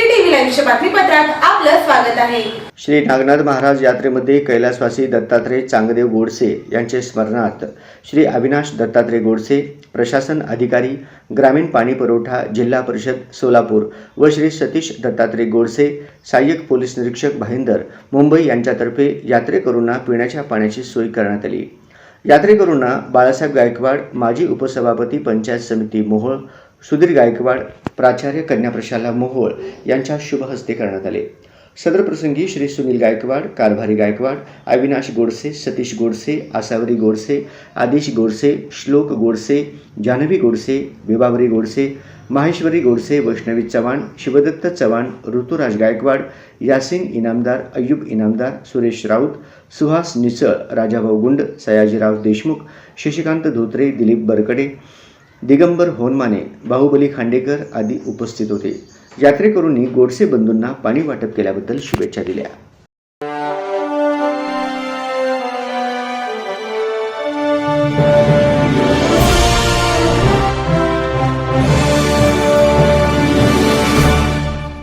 वर्तमानपत्रात आपलं स्वागत आहे. श्री नागनाथ महाराज यात्रेमध्ये कैलासवासी दत्तात्रय चांगदेव गोडसे यांचे स्मरणार्थ श्री अविनाश दत्तात्रय गोडसे प्रशासन अधिकारी ग्रामीण पाणी पुरवठा जिल्हा परिषद सोलापूर व श्री सतीश दत्तात्रय गोडसे सहाय्यक पोलीस निरीक्षक भाईंदर मुंबई यांच्यातर्फे यात्रेकरूंना पिण्याच्या पाण्याची सोय करण्यात आली. यात्रेकरूंना बाळासाहेब गायकवाड माजी उपसभापती पंचायत समिती मोहोळ सुधीर गायकवाड प्राचार्य कन्या प्रशाला मोहोळ यांच्या शुभ हस्ते करण्यात आले. सदर प्रसंगी श्री सुनील गायकवाड कारभारी गायकवाड अविनाश गोडसे सतीश गोडसे आसावरी गोडसे आदिश गोडसे श्लोक गोडसे जान्हवी गोडसे विभावरी गोडसे माहेश्वरी गोडसे वैष्णवी चव्हाण शिवदत्त चव्हाण ऋतुराज गायकवाड यासिन इनामदार अय्यूब इनामदार सुरेश राऊत सुहास निसळ राजाभाऊ गुंड सयाजीराव देशमुख शशिकांत धोत्रे दिलीप बरकडे दिगंबर होनमाने बाहुबली खांडेकर आदी उपस्थित होते. यात्रेकरूंनी गोडसे बंधूंना पाणी वाटप केल्याबद्दल शुभेच्छा दिल्या.